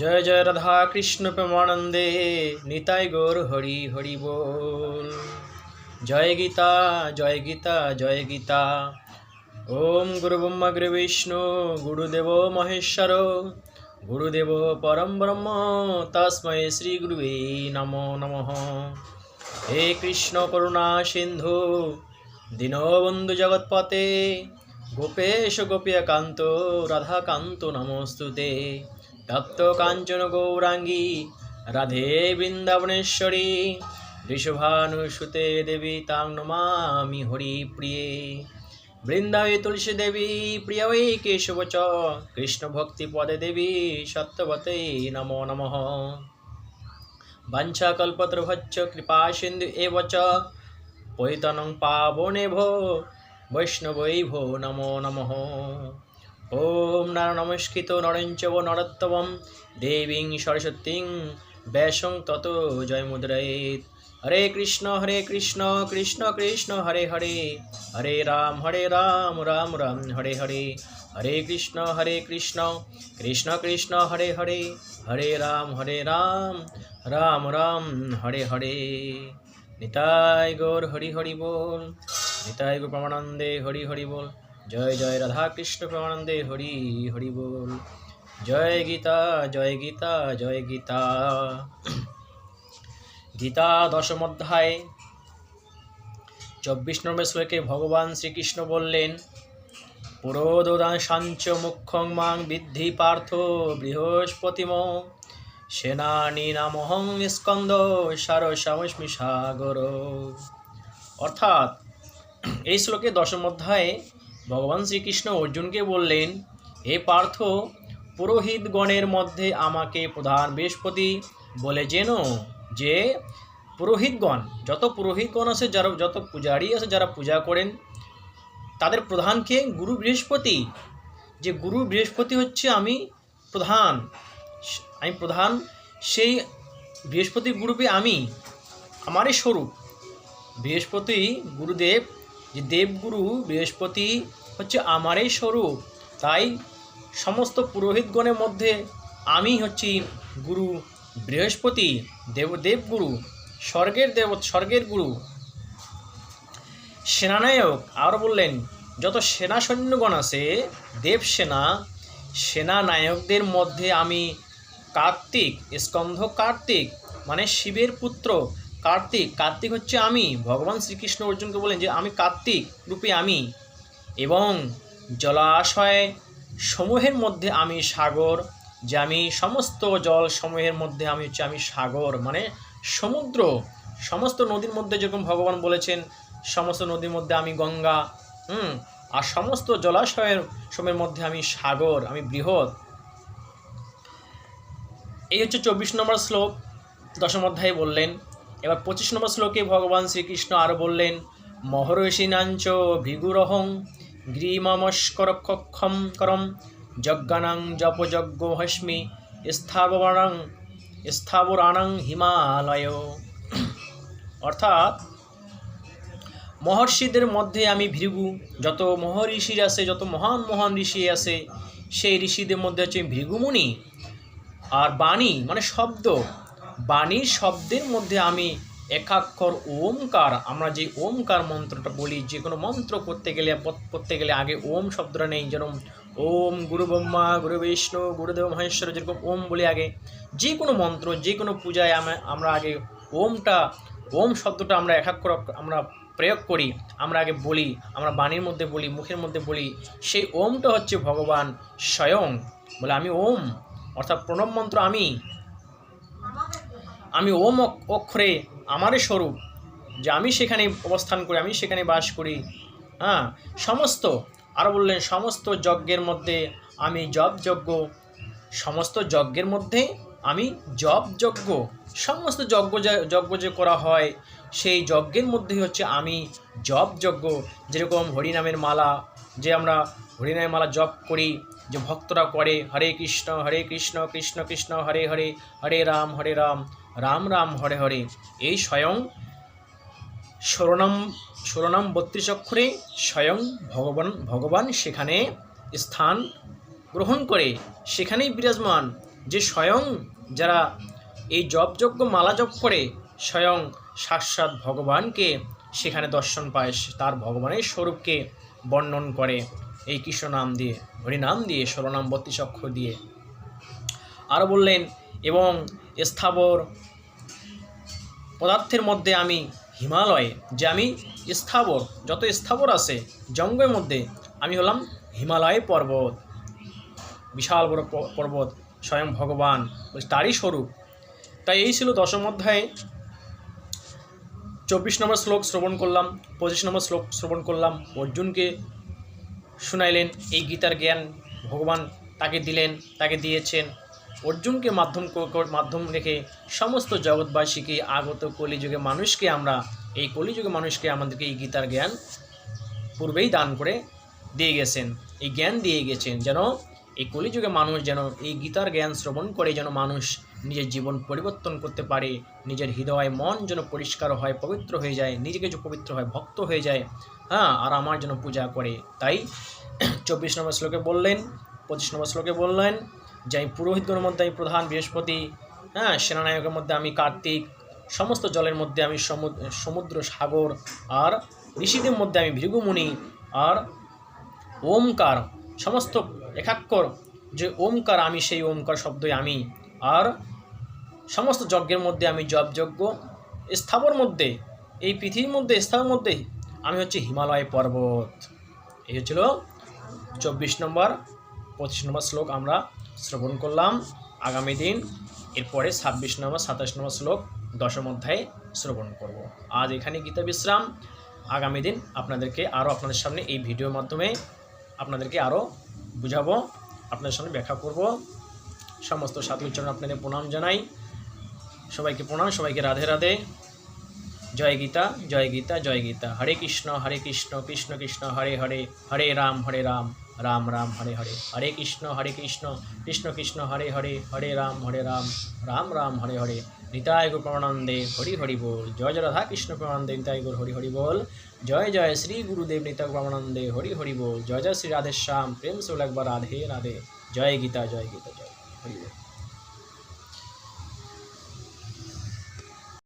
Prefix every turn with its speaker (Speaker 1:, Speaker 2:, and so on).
Speaker 1: জয় জয় রাধা কৃষ্ণ প্রেমানন্দে নিতাই গৌর হরি হরি বল জয় গীতা জয় গীতা জয় গীতা ওম গুরু ব্রহ্মা গুরু বিষ্ণু গুরুদেব মহেশ্বর গুরুদেব পরম ব্রহ্ম তস্মৈ শ্রী গুরুবে নম নম হে কৃষ্ণ করুণা সিন্ধু দীনবন্ধু জগৎপতে গোপেশ গোপিয়াকান্ত রাধাকান্ত নমস্তুতে তপ্ত কাঞ্চন গৌরাঙ্গী রাধে বৃন্দাবনেশ্বরী ঋষভানুসুতে দেবী তাং নমামি হরি প্রিয়ে বৃন্দাবে তুলসী দেবী প্রিয় কেশব চ কৃষ্ণ ভক্তি পদে দেবী সত্যবতে নমো নম কল্পত্রভচ্ছ কৃপা সিন্ধু এব চ পৈতন পাবনে ভো বৈষ্ণবৈ ভো নমো নমঃ ওম নার নমস্কৃত নরেঞ্চব নরত্তম দেবীং সরস্বতী ব্যাসং তত জয় মুদ্রায়িত হরে কৃষ্ণ হরে কৃষ্ণ কৃষ্ণ কৃষ্ণ হরে হরে হরে রাম হরে রাম রাম রাম হরে হরে হরে কৃষ্ণ হরে কৃষ্ণ কৃষ্ণ কৃষ্ণ হরে হরে হরে রাম হরে রাম রাম রাম হরে হরে নিতাই গোর হরি হরি বল নিতাই গো প্রমানন্দে হরি হরি বল জয় জয় রাধা কৃষ্ণ প্রমানন্দে হরি হরি বল জয় গীতা জয় গীতা জয় গীতা গীতা দশম অধ্যায় চব্বিশ নম্বর শ্লোকে ভগবান শ্রীকৃষ্ণ বললেন পুরোদান সাঞ্চ মুখ্যং মাং বৃদ্ধি পার্থ বৃহস্পতিম সেনানী নামহং স্কন্দ সারস্বামস্মি সাগর অর্থাৎ এই শ্লোকে দশম অধ্যায়ে ভগবান শ্রীকৃষ্ণ অর্জুনকে বললেন হে পার্থ পুরোহিতগণের মধ্যে আমাকে প্রধান বৃহস্পতি বলে যেন যে পুরোহিতগণ যত পুরোহিতগণ আছে যারা যত পূজারি আছে যারা পূজা করেন তাদের প্রধানকে গুরু বৃহস্পতি যে গুরু বৃহস্পতি হচ্ছে আমি প্রধান আমি প্রধান সেই বৃহস্পতি গুরুপে আমি আমারই স্বরূপ বৃহস্পতি গুরুদেব যে দেবগুরু বৃহস্পতি হচ্ছে আমারই স্বরূপ তাই সমস্ত পুরোহিতগণের মধ্যে আমি হচ্ছি গুরু বৃহস্পতি দেব দেবগুরু স্বর্গের দেব স্বর্গের গুরু সেনানায়ক আর বললেন যত সেনা সৈন্যগণ আছে দেবসেনা সেনানায়কদের মধ্যে আমি কার্তিক স্কন্ধ কার্তিক মানে শিবের পুত্র কার্তিক কার্তিক হচ্ছে আমি ভগবান শ্রীকৃষ্ণ অর্জুনকে বলেন যে আমি কার্তিক রূপে আমি এবং জলাশয় সমূহের মধ্যে আমি সাগর যে আমি সমস্ত জল সমূহের মধ্যে আমি হচ্ছে আমি সাগর মানে সমুদ্র সমস্ত নদীর মধ্যে যেরকম ভগবান বলেছেন সমস্ত নদীর মধ্যে আমি গঙ্গা হুম আর সমস্ত জলাশয়ের সময়ের মধ্যে আমি সাগর আমি বৃহৎ এই হচ্ছে চব্বিশ নম্বর শ্লোক দশম অধ্যায়ে বললেন এবার পঁচিশ নম্বর শ্লোকে ভগবান শ্রীকৃষ্ণ আরও বললেন নাঞ্চ ভৃগুরহং গ্রীমস্করক্ষম করম যজ্ঞানাং জপযজ্ঞ হস্মি স্থাবরাং স্থাবরাণাং হিমালয় অর্থাৎ মহর্ষিদের মধ্যে আমি ভৃগু যত মহর্ষি আছে যত মহান মহান ঋষি আছে সেই ঋষিদের মধ্যে হচ্ছে ভৃগুমুনি আর বাণী মানে শব্দ বাণী শব্দের মধ্যে আমি একাক্ষর ওমকার আমরা যে ওমকার মন্ত্রটা বলি যে কোনো মন্ত্র করতে গেলে করতে গেলে আগে ওম শব্দটা নেই যেরকম ওম গুরু ব্রহ্মা গুরু বিষ্ণু গুরুদেব মহেশ্বর যেরকম ওম বলি আগে যে কোনো মন্ত্র যে কোনো পূজায় আমরা আগে ওমটা ওম শব্দটা আমরা একাক্ষর আমরা প্রয়োগ করি আমরা আগে বলি আমরা বাণীর মধ্যে বলি মুখের মধ্যে বলি সেই ওমটা হচ্ছে ভগবান স্বয়ং বলে আমি ওম অর্থাৎ প্রণব মন্ত্র আমি আমি ওম অক্ষরে আমারই স্বরূপ যে আমি সেখানে অবস্থান করি আমি সেখানে বাস করি হ্যাঁ সমস্ত আরও বললেন সমস্ত যজ্ঞের মধ্যে আমি জব যজ্ঞ সমস্ত যজ্ঞের মধ্যে আমি জব যজ্ঞ সমস্ত যজ্ঞ যজ্ঞ যে করা হয় সেই যজ্ঞের মধ্যেই হচ্ছে আমি জব যজ্ঞ যেরকম হরিনামের মালা যে আমরা হরিনামের মালা জপ করি যে ভক্তরা করে হরে কৃষ্ণ হরে কৃষ্ণ কৃষ্ণ কৃষ্ণ হরে হরে হরে রাম হরে রাম রাম রাম হরে হরে এই স্বয়ং ষোলনাম ষোলনাম বত্রিশ অক্ষরে স্বয়ং ভগবান ভগবান সেখানে স্থান গ্রহণ করে সেখানেই বিরাজমান যে স্বয়ং যারা এই জপযজ্ঞ মালা জপ করে স্বয়ং সাক্ষাৎ ভগবানকে সেখানে দর্শন পায় তার ভগবানের স্বরূপকে বর্ণন করে এই কৃষ্ণ নাম দিয়ে হরিনাম দিয়ে ষোলনাম বত্রিশ অক্ষর দিয়ে আরও বললেন এবং স্থাবর পদার্থের মধ্যে আমি হিমালয়ে যে আমি স্থাবর যত স্থাবর আছে জঙ্গের মধ্যে আমি হলাম হিমালয় পর্বত বিশাল বড় পর্বত স্বয়ং ভগবান তারই স্বরূপ তাই এই ছিল দশম অধ্যায়ে চব্বিশ নম্বর শ্লোক শ্রবণ করলাম পঁচিশ নম্বর শ্লোক শ্রবণ করলাম অর্জুনকে শুনাইলেন এই গীতার জ্ঞান ভগবান তাকে দিলেন তাকে দিয়েছেন অর্জুনকে মাধ্যম মাধ্যম রেখে সমস্ত জগৎবাসীকে আগত কলিযুগে মানুষকে আমরা এই কলিযুগে মানুষকে আমাদেরকে এই গীতার জ্ঞান পূর্বেই দান করে দিয়ে গেছেন এই জ্ঞান দিয়ে গেছেন যেন এই কলিযুগে মানুষ যেন এই গীতার জ্ঞান শ্রবণ করে যেন মানুষ নিজের জীবন পরিবর্তন করতে পারে নিজের হৃদয় মন যেন পরিষ্কার হয় পবিত্র হয়ে যায় নিজেকে যে পবিত্র হয় ভক্ত হয়ে যায় হ্যাঁ আর আমার জন্য পূজা করে তাই চব্বিশ নম্বর শ্লোকে বললেন পঁচিশ নম্বর শ্লোকে বললেন যে আমি পুরোহিতগণের মধ্যে আমি প্রধান বৃহস্পতি হ্যাঁ সেনানায়কের মধ্যে আমি কার্তিক সমস্ত জলের মধ্যে আমি সমুদ্র সাগর আর ঋষিদের মধ্যে আমি ভৃগুমণি আর ওমকার সমস্ত একাক্ষর যে ওমকার আমি সেই ওমকার শব্দই আমি আর সমস্ত যজ্ঞের মধ্যে আমি জপযজ্ঞ স্থাবর মধ্যে এই পৃথিবীর মধ্যে স্থাবর মধ্যে আমি হচ্ছে হিমালয় পর্বত এই হচ্ছিল চব্বিশ নম্বর পঁচিশ নম্বর শ্লোক আমরা শ্রবণ করলাম আগামী দিন এরপরে ছাব্বিশ নম্বর সাতাশ নম্বর শ্লোক দশম অধ্যায়ে শ্রবণ করব। আজ এখানে গীতা বিশ্রাম আগামী দিন আপনাদেরকে আরও আপনাদের সামনে এই ভিডিওর মাধ্যমে আপনাদেরকে আরও বুঝাবো আপনাদের সামনে ব্যাখ্যা করব সমস্ত সাধুর উচ্চারণ আপনাদের প্রণাম জানাই সবাইকে প্রণাম সবাইকে রাধে রাধে জয় গীতা জয় গীতা জয় গীতা হরে কৃষ্ণ হরে কৃষ্ণ কৃষ্ণ কৃষ্ণ হরে হরে হরে রাম হরে রাম রাম রাম হরে হরে হরে কৃষ্ণ হরে কৃষ্ণ কৃষ্ণ কৃষ্ণ হরে হরে হরে রাম হরে রাম রাম রাম হরে হরে নিতায় গুর প্রমানন্দে হরি হরি বল জয় জয় রাধা কৃষ্ণ প্রমানন্দে নিতায় গুর হরি হরি বল জয় জয় শ্রী গুরুদেব নিতা প্রমানন্দে হরি হরি বল জয় জয় শ্রী রাধেশ্যাম প্রেম সোলাকবা রাধে রাধে জয় গীতা জয় গীতা জয় হরি বল